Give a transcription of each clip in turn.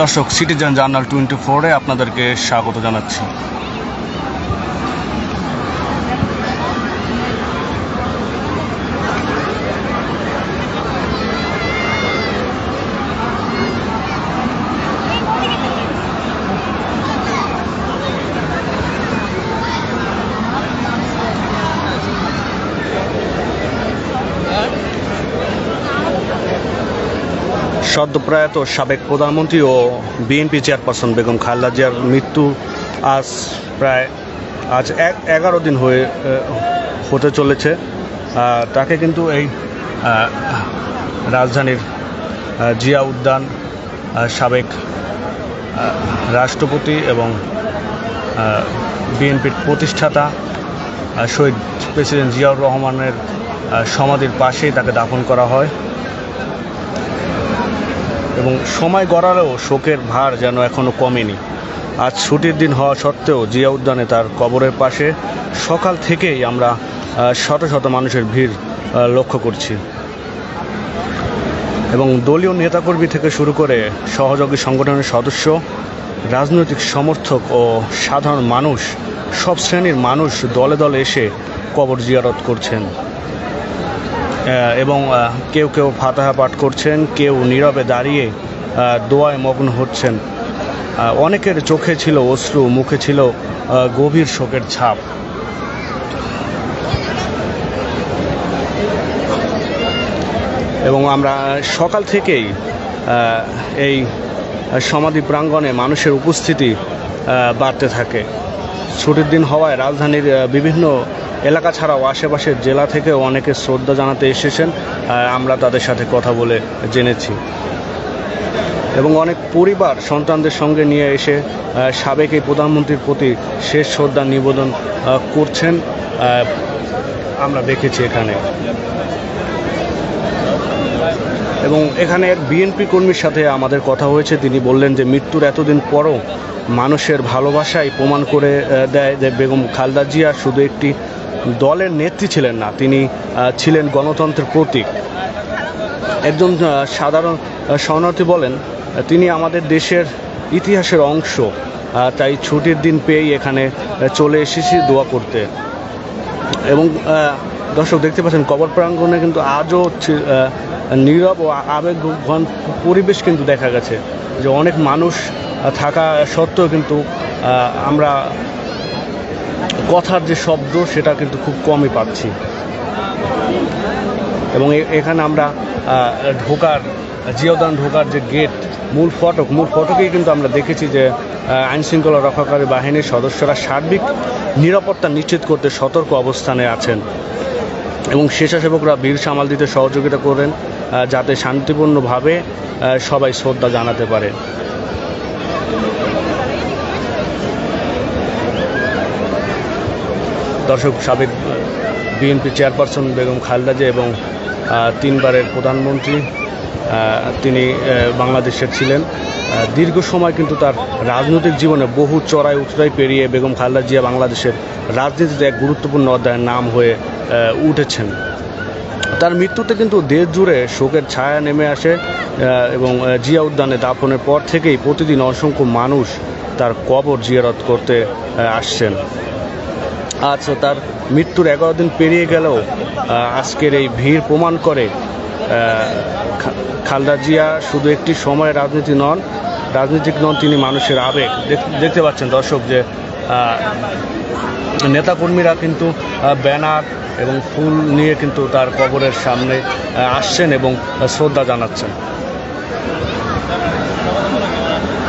দর্শক citizen journal twenty ফোরে আপনাদেরকে স্বাগত জানাচ্ছি। সদ্যপ্রয়াত সাবেক প্রধানমন্ত্রী ও বিএনপি চেয়ারপারসন বেগম খালেদা জিয়ার মৃত্যু আজ প্রায়, আজ এক এগারো দিন হয়ে হতে চলেছে। তাকে কিন্তু এই রাজধানীর জিয়া উদ্যান সাবেক রাষ্ট্রপতি এবং বিএনপির প্রতিষ্ঠাতা শহীদ প্রেসিডেন্ট জিয়াউর রহমানের সমাধির পাশেই তাকে দাফন করা হয়। এবং সময় গড়ালেও শোকের ভার যেন এখনও কমেনি। আজ ছুটির দিন হওয়া সত্ত্বেও জিয়া উদ্যানে তার কবরের পাশে সকাল থেকেই আমরা শত শত মানুষের ভিড় লক্ষ্য করছি। এবং দলীয় নেতাকর্মী থেকে শুরু করে সহযোগী সংগঠনের সদস্য, রাজনৈতিক সমর্থক ও সাধারণ মানুষ, সব শ্রেণির মানুষ দলে দলে এসে কবর জিয়ারত করছেন। এবং কেউ কেউ ফাতাহা পাঠ করছেন, কেউ নীরবে দাঁড়িয়ে দোয়ায় মগ্ন হচ্ছেন। অনেকের চোখে ছিল অশ্রু, মুখে ছিল গভীর শোকের ছাপ। এবং আমরা সকাল থেকেই এই সমাধি প্রাঙ্গণে মানুষের উপস্থিতি বাড়তে থাকে। ছুটির দিন হওয়ায় রাজধানীর বিভিন্ন এলাকা ছাড়াও আশেপাশের জেলা থেকে অনেকে শ্রদ্ধা জানাতে এসেছেন আমরা তাদের সাথে কথা বলে জেনেছি। এবং অনেক পরিবার সন্তানদের সঙ্গে নিয়ে এসে সাবেক এই প্রধানমন্ত্রীর প্রতি শেষ শ্রদ্ধা নিবেদন করছেন আমরা দেখেছি এখানে। এবং এখানে এক বিএনপি কর্মীর সাথে আমাদের কথা হয়েছে, তিনি বললেন যে মৃত্যুর এতদিন পরও মানুষের ভালোবাসাই প্রমাণ করে দেয় যে বেগম খালদা জিয়া শুধু একটি দলের নেত্রী ছিলেন না, তিনি ছিলেন গণতন্ত্রের প্রতীক। একজন সাধারণ শরণার্থী বলেন, তিনি আমাদের দেশের ইতিহাসের অংশ তাই ছুটির দিন পেয়েই এখানে চলে এসেছি দোয়া করতে। এবং দর্শক দেখতে পাচ্ছেন, কবর প্রাঙ্গণে কিন্তু আজও নীরব ও আবেগ পরিবেশ কিন্তু দেখা গেছে, যে অনেক মানুষ থাকা সত্ত্বেও কিন্তু আমরা কথার যে শব্দ, সেটা কিন্তু খুব কমই পাচ্ছি। এবং এখানে আমরা ঢোকার, জিওদান ঢোকার যে গেট মূল ফটক, মূল ফটকেই কিন্তু আমরা দেখেছি যে আইনশৃঙ্খলা রক্ষাকারী বাহিনীর সদস্যরা সার্বিক নিরাপত্তা নিশ্চিত করতে সতর্ক অবস্থানে আছেন। এবং স্বেচ্ছাসেবকরা বীর সামাল দিতে সহযোগিতা করেন যাতে শান্তিপূর্ণভাবে সবাই শ্রদ্ধা জানাতে পারে। দর্শক সাবেক বিএনপি চেয়ারপারসন বেগম খালেদা জিয়া এবং তিনবারের প্রধানমন্ত্রী তিনি বাংলাদেশের ছিলেন। দীর্ঘ সময় কিন্তু তার রাজনৈতিক জীবনে বহু চড়াই উতরাই পেরিয়ে বেগম খালেদা জিয়া বাংলাদেশের রাজনীতিতে এক গুরুত্বপূর্ণ অধ্যায়ের নাম হয়ে উঠেছেন। তার মৃত্যুতে কিন্তু দেশ জুড়ে শোকের ছায়া নেমে আসে এবং জিয়া উদ্যানে দাফনের পর থেকেই প্রতিদিন অসংখ্য মানুষ তার কবর জিয়ারত করতে আসছেন। আজ তার মৃত্যুর এগারো দিন পেরিয়ে গেলেও আজকের এই ভিড় প্রমাণ করে খালদা জিয়া শুধু একটি সময়ের রাজনীতি নন, রাজনীতিক নন, তিনি মানুষের আবেগ। দেখ- দেখতে পাচ্ছেন দর্শক যে নেতাকর্মীরা কিন্তু ব্যানার এবং ফুল নিয়ে কিন্তু তার কবরের সামনে আসছেন এবং শ্রদ্ধা জানাচ্ছেন।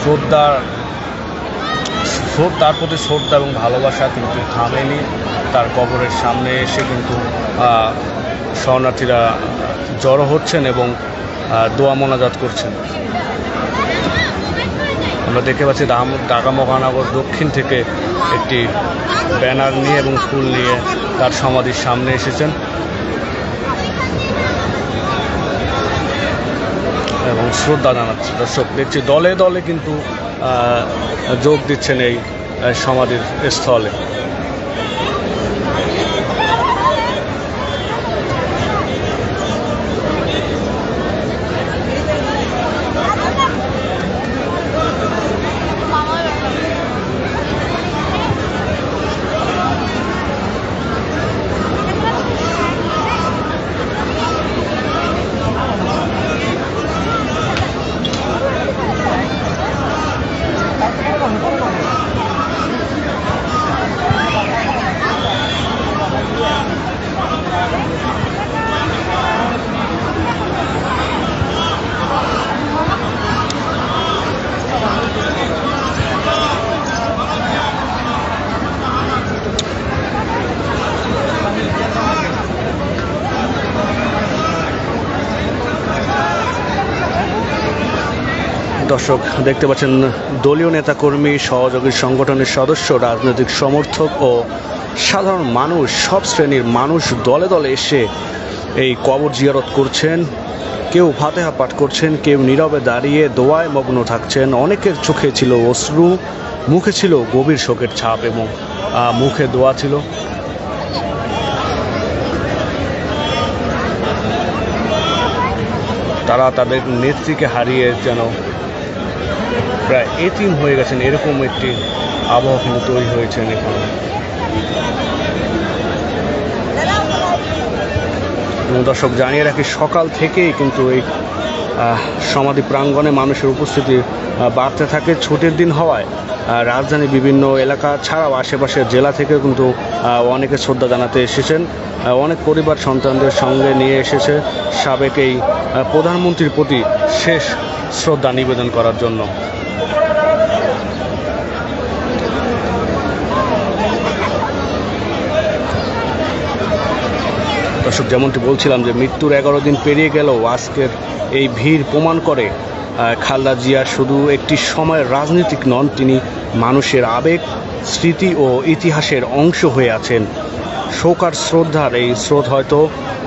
শ্রদ্ধা তার প্রতি শ্রদ্ধা এবং ভালোবাসা কিন্তু থামেনি। তার কবরের সামনে এসে কিন্তু শরণার্থীরা জড়ো হচ্ছেন এবং দোয়া মোনাজাত করছেন। আমরা দেখতে পাচ্ছি ঢাকা মহানগর দক্ষিণ থেকে একটি ব্যানার নিয়ে এবং ফুল নিয়ে তার সমাধির সামনে এসেছেন। এবং শ্রদ্ধা জানাচ্ছে। দর্শক দেখছি দলে দলে কিন্তু যোগ দিচ্ছেন এই সমাধির স্থলে। দর্শক, দেখতে পাচ্ছেন দলীয় নেতাকর্মী, সহযোগী সংগঠনের সদস্য, রাজনৈতিক সমর্থক ও সাধারণ মানুষ, সব শ্রেণির মানুষ দলে দলে এসে এই কবর জিয়ারত করছেন। কেউ ফাতেহা পাঠ করছেন, কেউ নীরবে দাঁড়িয়ে দোয়ায় মগ্ন থাকছেন। অনেকের চোখে ছিল অশ্রু, মুখে ছিল গভীর শোকের ছাপ এবং মুখে দোয়া ছিল। তারা তাদের নেত্রীকে হারিয়ে যেন প্রায় এতিম হয়ে গেছেন, এরকম একটি আবহাওয়া কিন্তু তৈরি হয়েছেন এখানে। দর্শক, জানিয়ে রাখি, সকাল থেকেই কিন্তু এই সমাধি প্রাঙ্গণে মানুষের উপস্থিতি বাড়তে থাকে। ছুটির দিন হওয়ায় রাজধানী বিভিন্ন এলাকা ছাড়াও আশেপাশের জেলা থেকে কিন্তু অনেকে শ্রদ্ধা জানাতে এসেছেন। অনেক পরিবার সন্তানদের সঙ্গে নিয়ে এসেছে সাবেক এই প্রধানমন্ত্রীর প্রতি শেষ শ্রদ্ধা নিবেদন করার জন্য। দর্শক যেমনটি বলছিলাম যে মৃত্যুর এগারো দিন পেরিয়ে গেলেও আজকের এই ভিড় প্রমাণ করে খালদা জিয়া শুধু একটি সময়ের রাজনীতিক নন, তিনি মানুষের আবেগ, স্মৃতি ও ইতিহাসের অংশ হয়ে আছেন। শোক আর শ্রদ্ধার এই স্রোত হয়তো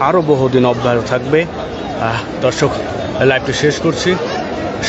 আরও বহুদিন অব্যাহত থাকবে। দর্শক লাইভটি শেষ করছি।